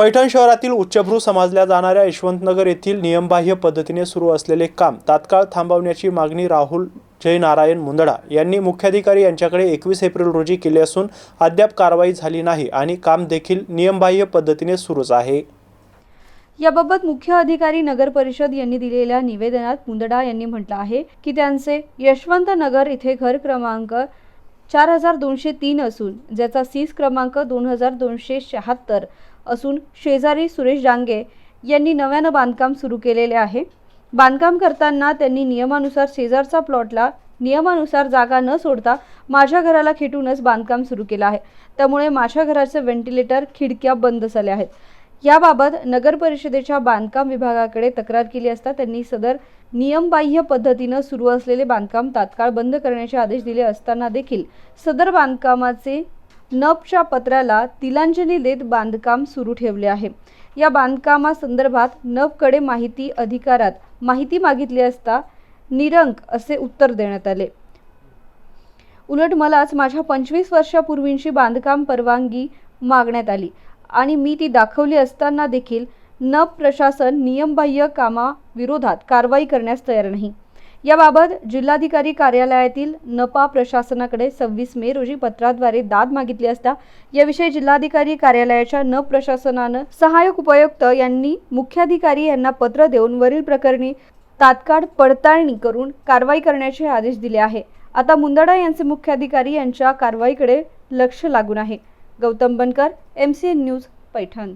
पैठण शहरातील उच्चभ्रू समजल्या जाणाऱ्या यशवंतनगर येथील नियमबाह्य पद्धतीने सुरू असलेले काम तात्काळ थांबवण्याची मागणी राहुल जयनारायण मुंदडा यांनी मुख्याधिकारी यांच्याकडे एकवीस एप्रिल रोजी केली असून अद्याप कारवाई झाली नाही आणि काम देखील नियमबाह्य पद्धतीने सुरूच आहे. याबाबत मुख्य अधिकारी नगर परिषद यांनी दिलेल्या निवेदनात मुंदडा यांनी म्हटलं आहे की त्यांचे यशवंत नगर इथे घर क्रमांक चार हजार दोनशे तीन असून ज्याचा सीस क्रमांक दोन हजार दोनशे शहात्तर असून शेजारी सुरेश डांगे यांनी नव्यानं बांधकाम सुरू केलेले आहे. बांधकाम करताना त्यांनी नियमानुसार शेजारचा प्लॉटला नियमानुसार जागा न सोडता माझ्या घराला खेटूनच बांधकाम सुरू केलं आहे. त्यामुळे माझ्या घराचे व्हेंटिलेटर खिडक्या बंद झाल्या आहेत. याबाबत नगर परिषदेच्या बांधकाम विभागाकडे तक्रार केली असता त्यांनी सदर नियमबाह्य पद्धतीनं सुरू असलेले बांधकाम तात्काळ बंद करण्याचे आदेश दिले असताना देखील सदर बांधकामाचे नबच्या पत्राला तिलांजली देत बांधकाम सुरू ठेवले आहे. या बांधकामासंदर्भात नबकडे माहिती अधिकारात माहिती मागितली असता निरंक असे उत्तर देण्यात आले. उलट मलाच माझ्या पंचवीस वर्षापूर्वींची बांधकाम परवानगी मागण्यात आली. आणि मी ती दाखवली असताना देखील नब प्रशासन नियमबाह्य कामाविरोधात कारवाई करण्यास तयार नाही. याबाबत जिल्हाधिकारी कार्यालयातील नपा प्रशासनाकडे सव्वीस मे रोजी पत्राद्वारे दाद मागितली असता याविषयी जिल्हाधिकारी कार्यालयाच्या न प्रशासनानं सहाय्यक उपायुक्त यांनी मुख्याधिकारी यांना पत्र देऊन वरील प्रकरणी तात्काळ पडताळणी करून कारवाई करण्याचे आदेश दिले आहे. आता मुंदडा यांचे मुख्याधिकारी यांच्या कारवाईकडे लक्ष लागून आहे. Gautam Bankar M C N news Paithan.